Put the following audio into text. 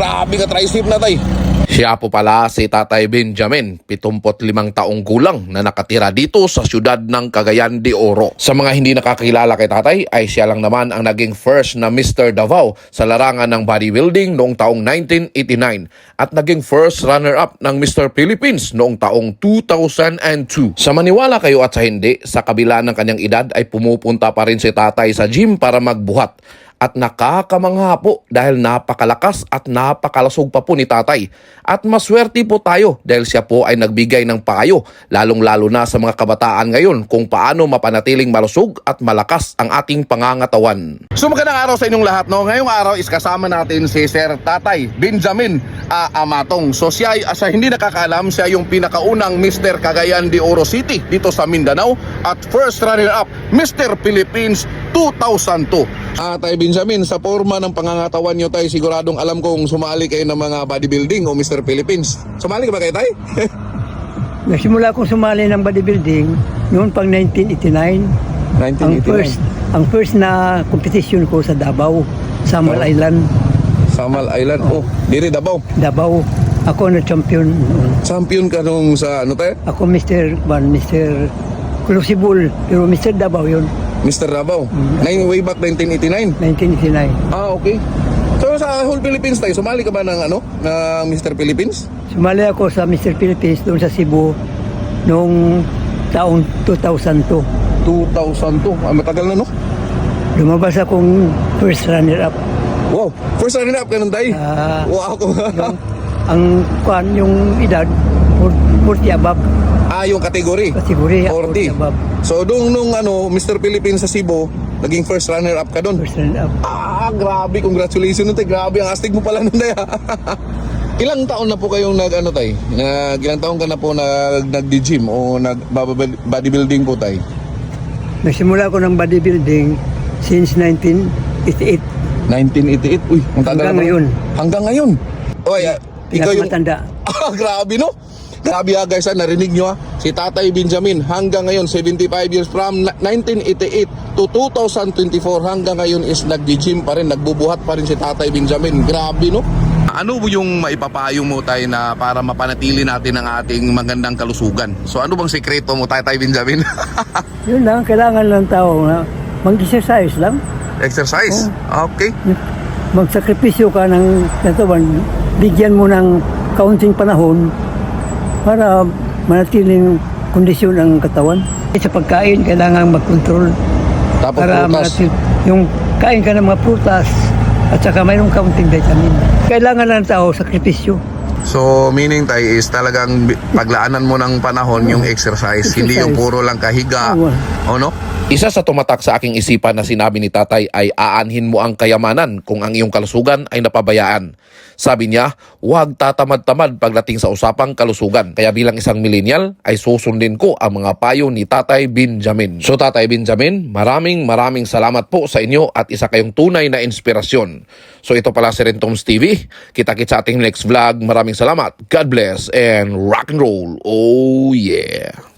Grabe ka tricep na tay. Siya po pala si Tatay Benjamin, 75 taong gulang na nakatira dito sa siyudad ng Cagayan de Oro. Sa mga hindi nakakilala kay Tatay, ay siya lang naman ang naging first na Mr. Davao sa larangan ng bodybuilding noong taong 1989 at naging first runner-up ng Mr. Philippines noong taong 2002. Sa maniwala kayo at sa hindi, sa kabila ng kanyang edad ay pumupunta pa rin si Tatay sa gym para magbuhat at nakakamangha po dahil napakalakas at napakalasog pa po ni tatay. At maswerte po tayo dahil siya po ay nagbigay ng payo lalong-lalo na sa mga kabataan ngayon kung paano mapanatiling malusog at malakas ang ating pangangatawan. So magandang araw sa inyong lahat. No? Ngayong araw is kasama natin si Sir Tatay Benjamin ah, Amatong. So siya ay, sa hindi nakakaalam, siya yung pinakaunang Mr. Cagayan de Oro City dito sa Mindanao at first runner-up Mr. Philippines 2002. Ah, Tay Benjamin, sa forma ng pangangatawan nyo tay, siguradong alam kong sumali kayo ng mga bodybuilding o Mr. Philippines. Sumali ka ba kayo tay? Nagsimula akong sumali ng bodybuilding noon pang 1989. Ang first, ang first na competition ko sa Davao, Samal Oh. Island, Samal Island. Oh, diri Davao. Davao. Ako na champion. Champion ka nung sa ano tay? Ako Mr. Ban, Mr. Crucible, pero Mr. Davao yun, Mr. Davao. Nine way back 1989. 1989. Ah, okay. So sa whole Philippines tayo, sumali ka ba ng ano, ng Mr. Philippines? Sumali ako sa Mr. Philippines doon sa Cebu noong taong 2002. 2002. Ah, matagal na no? Lumabas akong first runner-up. Wow, first runner up ka tay. Ah, wow, ako. yung, ang kwan, yung edad, 40 above. ah, yung kategory. Kategori 40. 40 above. So, nung, nung ano, Mr. Philippines sa Cebu, naging first runner up ka doon. First runner-up. Ah, grabe. Congratulations nun, tay. Grabe. Ang astig mo pala nun, tay. ilang taon na po kayong nag, ano, tay? Nag, ilang taon ka na po nag, nag-gym o nag bodybuilding po, tay? Nagsimula ako ng bodybuilding since 1988. 1988. Uy, ang tagal Hanggang na ngayon. Hanggang ngayon. Oy, ah, ikaw yung... Pinakamatanda. Ah, grabe no? Grabe ha guys, ha? narinig nyo ha? Si Tatay Benjamin hanggang ngayon, 75 years from na- 1988 to 2024 hanggang ngayon is nag-gym pa rin, nagbubuhat pa rin si Tatay Benjamin. Grabe no? Ano yung maipapayo mo tayo na para mapanatili natin ang ating magandang kalusugan? So ano bang sekreto mo Tatay Benjamin? Yun lang, kailangan lang tao na mag-exercise lang. Exercise? Okay. Magsakripisyo ka ng katawan. Bigyan mo ng kaunting panahon para manatiling kondisyon ang katawan. Sa pagkain, kailangan mag-control Tapos para prutas. manatil, yung kain ka ng mga prutas at saka mayroong kaunting vitamin. Kailangan lang tao sakripisyo. So meaning tayo is talagang paglaanan mo ng panahon yung exercise, hindi yung Exercise. puro lang kahiga. Oo. O no? Isa sa tumatak sa aking isipan na sinabi ni tatay ay aanhin mo ang kayamanan kung ang iyong kalusugan ay napabayaan. Sabi niya, huwag tatamad-tamad pagdating sa usapang kalusugan. Kaya bilang isang millennial ay susundin ko ang mga payo ni Tatay Benjamin. So Tatay Benjamin, maraming maraming salamat po sa inyo at isa kayong tunay na inspirasyon. So ito pala si Rentoms TV. Kita-kits sa ating next vlog. Maraming salamat. God bless and rock and roll. Oh yeah.